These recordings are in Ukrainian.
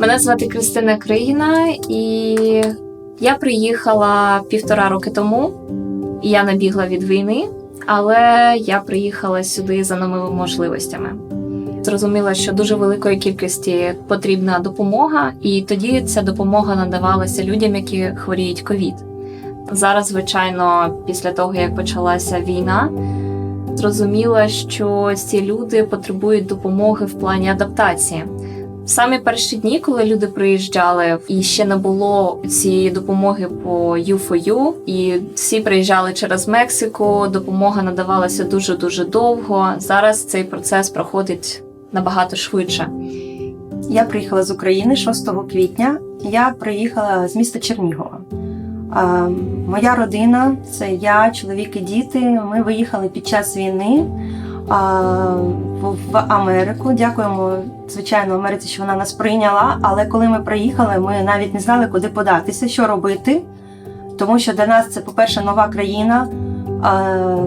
Мене звати Кристина Кригіна, і я приїхала півтора роки тому. Я набігла від війни, але я приїхала сюди за новими можливостями. Зрозуміла, що дуже великої кількості потрібна допомога, і тоді ця допомога надавалася людям, які хворіють ковід. Зараз, звичайно, після того як почалася війна, зрозуміла, що ці люди потребують допомоги в плані адаптації. Самі перші дні, коли люди приїжджали, і ще не було цієї допомоги по U4U, і всі приїжджали через Мексику. Допомога надавалася дуже дуже довго. Зараз цей процес проходить набагато швидше. Я приїхала з України 6 квітня. Я приїхала з міста Чернігова. Моя родина це я, чоловік і діти. Ми виїхали під час війни в Америку. Дякуємо, звичайно, Америці, що вона нас прийняла. Але коли ми приїхали, ми навіть не знали, куди податися, що робити. Тому що для нас це, по-перше, нова країна,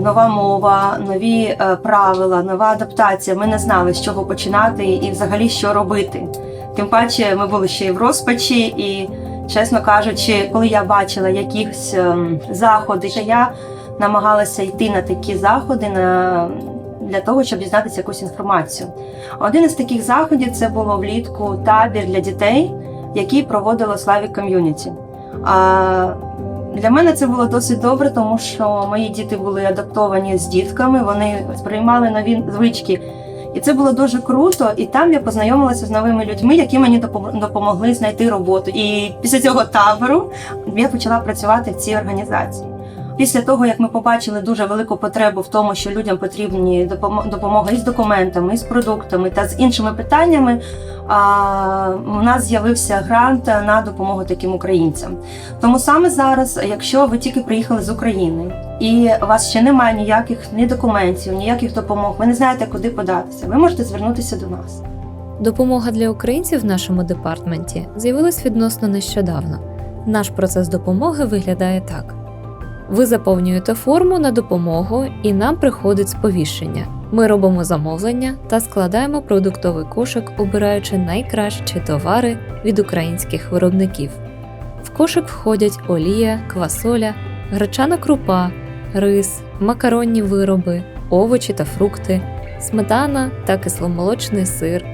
нова мова, нові е, правила, нова адаптація. Ми не знали, з чого починати і взагалі що робити. Тим паче, ми були ще й в розпачі, і, чесно кажучи, коли я бачила якісь ем, заходи, що я намагалася йти на такі заходи на, для того, щоб дізнатися якусь інформацію. Один із таких заходів це було влітку табір для дітей, який проводило Slavic Community. Для мене це було досить добре, тому що мої діти були адаптовані з дітками, вони сприймали нові звички. І це було дуже круто. І там я познайомилася з новими людьми, які мені допом- допомогли знайти роботу. І після цього табору я почала працювати в цій організації. Після того, як ми побачили дуже велику потребу в тому, що людям потрібні допомо- допомога із документами, із продуктами та з іншими питаннями, у нас з'явився грант на допомогу таким українцям. Тому саме зараз, якщо ви тільки приїхали з України і у вас ще немає ніяких ні документів, ніяких допомог, ви не знаєте, куди податися, ви можете звернутися до нас. Допомога для українців в нашому департменті з'явилась відносно нещодавно. Наш процес допомоги виглядає так: ви заповнюєте форму на допомогу, і нам приходить сповіщення. Ми робимо замовлення та складаємо продуктовий кошик, обираючи найкращі товари від українських виробників. В кошик входять олія, квасоля, гречана крупа, рис, макаронні вироби, овочі та фрукти, сметана та кисломолочний сир,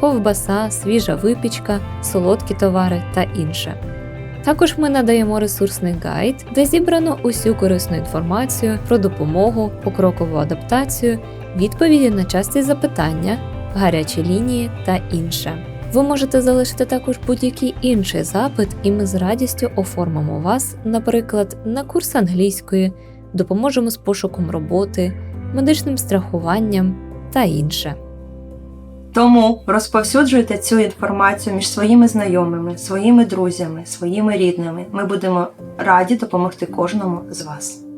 ковбаса, свіжа випічка, солодкі товари та інше. Також ми надаємо ресурсний гайд, де зібрано усю корисну інформацію про допомогу, покрокову адаптацію, відповіді на часті запитання, гарячі лінії та інше. Ви можете залишити також будь-який інший запит, і ми з радістю оформимо вас, наприклад, на курс англійської, допоможемо з пошуком роботи, медичним страхуванням та інше. Тому розповсюджуйте цю інформацію між своїми знайомими, своїми друзями, своїми рідними. Ми будемо раді допомогти кожному з вас.